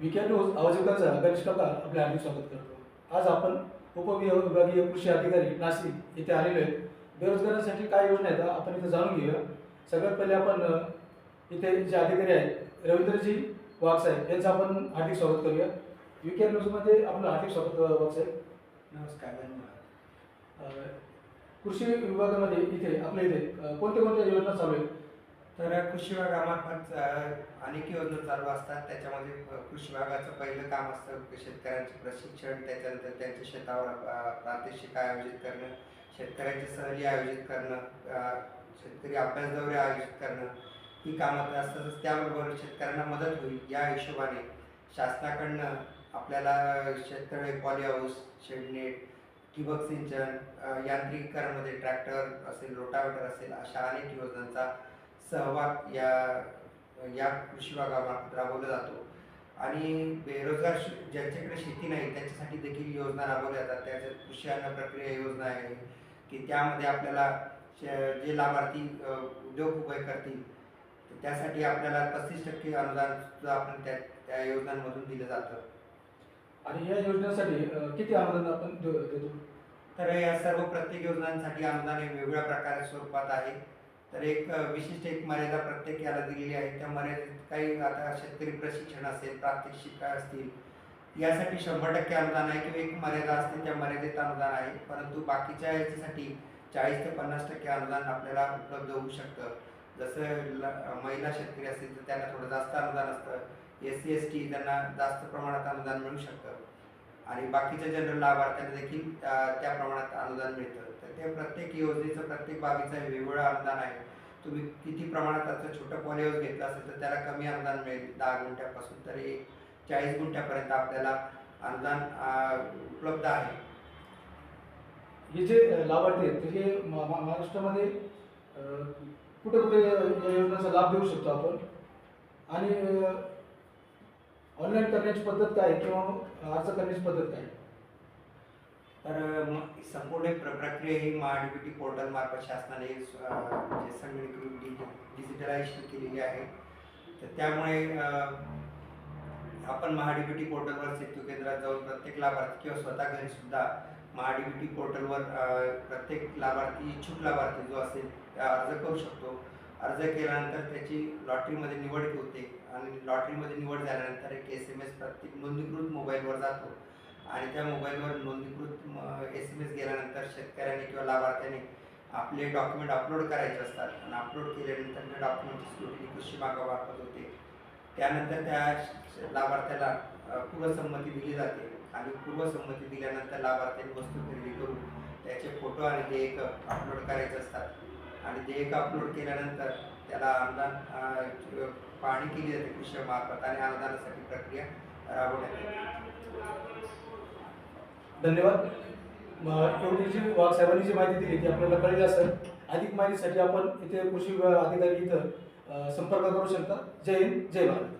Weekend news आवाजकांचा Ganesh काका आपले हार्दिक स्वागत करतो. आज आपण उपविभागीय कृषी अधिकारी नाशिक इथे आलेलो आहे बेरोजगारांसाठी काय योजना आहेत आपण इथे जाणून घेऊया. सगळ्यात पहिले आपण इथे जे अधिकारी आहेत रवींद्रजी वाघसाहेब यांचं आपण हार्दिक स्वागत करूया. विकेंड न्यूजमध्ये आपलं हार्दिक स्वागत अ, वाघसाहेब नमस्कार धन्यवाद. कृषी विभागामध्ये इथे आपल्या इथे कोणत्या कोणत्या योजना चालू आहेत? तर कृषी विभागामार्फत अनेक योजना चालू असतात. त्याच्यामध्ये कृषी विभागाचं पहिलं काम असतं शेतकऱ्यांचे प्रशिक्षण त्याच्यानंतर त्यांच्या शेतावर प्रादेशिक आयोजित करणं शेतकऱ्यांची सहली आयोजित करणं शेतकरी अभ्यास दौरे आयोजित करणं. ही कामं असतातच. त्याबरोबर शेतकऱ्यांना मदत होईल या हिशोबाने शासनाकडनं आपल्याला शेततळे पॉली हाऊस शेडनेट ठिबक सिंचन यांत्रिकीकरणमध्ये ट्रॅक्टर असेल रोटावेटर असेल अशा अनेक योजनांचा सहभाग या या कृषी विभागामार्फत राबवला जातो. आणि बेरोजगार ज्यांच्याकडे शेती नाही त्यांच्यासाठी देखील योजना राबवल्या जातात. त्याच्यात कृषी अन्न प्रक्रिया योजना आहे की त्यामध्ये आपल्याला जे लाभार्थी उद्योग उभे करतील त्यासाठी आपल्याला पस्तीस टक्के अनुदान सुद्धा आपण त्या त्या योजनांमधून दिलं जातं. आणि या योजनेसाठी किती अनुदान आपण देतो? तर या सर्व प्रत्येक योजनांसाठी अनुदान हे वेगवेगळ्या प्रकारे स्वरूपात आहे. तर एक विशिष्ट एक मर्यादा प्रत्येक याला दिलेली आहे. त्या मर्यादेत काही आता शेतकरी प्रशिक्षण असेल प्रात्यक्षिक असतील यासाठी शंभर टक्के अनुदान आहे किंवा एक मर्यादा असते त्या मर्यादेत अनुदान आहे. परंतु बाकीच्या याच्यासाठी चाळीस ते पन्नास टक्के अनुदान आपल्याला उपलब्ध होऊ शकतं. जसं महिला शेतकरी असतील तर त्यांना थोडं जास्त अनुदान असतं. एस सी एस टी त्यांना जास्त प्रमाणात अनुदान मिळू शकतं. आणि बाकीच्या जनरल लाभार्थ्यांना देखील त्या प्रमाणात अनुदान मिळतं. तर ते प्रत्येक योजनेचं प्रत्येक बाबीचं हे वेगवेगळं अनुदान आहे. तुम्ही किती प्रमाणात त्याचं छोटं पॉलिओज घेतलं असेल तर त्याला कमी अनुदान मिळेल दहा गुंठ्यापासून तर एक चाळीस गुंठ्यापर्यंत आपल्याला अनुदान उपलब्ध आहे. हे जे लाभार्थी आहेत हे महाराष्ट्रामध्ये कुठे कुठे या योजनेचा लाभ घेऊ शकतो आपण? आणि ऑनलाईन करण्याची पद्धत काय आहे किंवा अर्ज करण्याची पद्धत काय आहे? तर संपूर्ण प्रक्रिया ही महाडीबीटी पोर्टल मार्फत शासनाने संगणकीकृत डिजिटलायझेशन केलेली आहे तर त्यामुळे आपण आपण महाडीबीटी पोर्टलवर सेतू केंद्रात जाऊन प्रत्येक लाभार्थी किंवा स्वतः घरी सुद्धा महाडीबीटी पोर्टलवर प्रत्येक लाभार्थी इच्छुक लाभार्थी जो असेल अर्ज करू शकतो अर्ज केल्यानंतर त्याची लॉटरीमध्ये निवड होते आणि लॉटरीमध्ये निवड झाल्यानंतर एक एस एम एस प्रत्येक नोंदणीकृत मोबाईलवर जातो. आणि त्या मोबाईलवर नोंदणीकृत एस एम एस गेल्यानंतर शेतकऱ्याने किंवा लाभार्थ्याने आपले डॉक्युमेंट अपलोड करायचे असतात. आणि अपलोड केल्यानंतर त्या डॉक्युमेंटची स्क्रुटिनी कृषी मागामार्फत होते त्यानंतर त्या लाभार्थ्याला पूर्वसंमती दिली जाते. आणि पूर्वसंमती दिल्यानंतर लाभार्थ्याने वस्तू खरेदी करून त्याचे फोटो आणि देयक अपलोड करायचे असतात. आणि ते एक अपलोड केल्यानंतर त्याला अनुदान पाहणी केली जाते कृषी मार्फत आणि अनुदानासाठी प्रक्रिया राबवण्यात धन्यवाद. एवढी जी साहेबांनी जी माहिती दिली ती आपल्याला कळली असेल. अधिक माहितीसाठी आपण इथे कृषी विभाग अधिकारी इथं संपर्क करू शकता. जय हिंद जय भारत.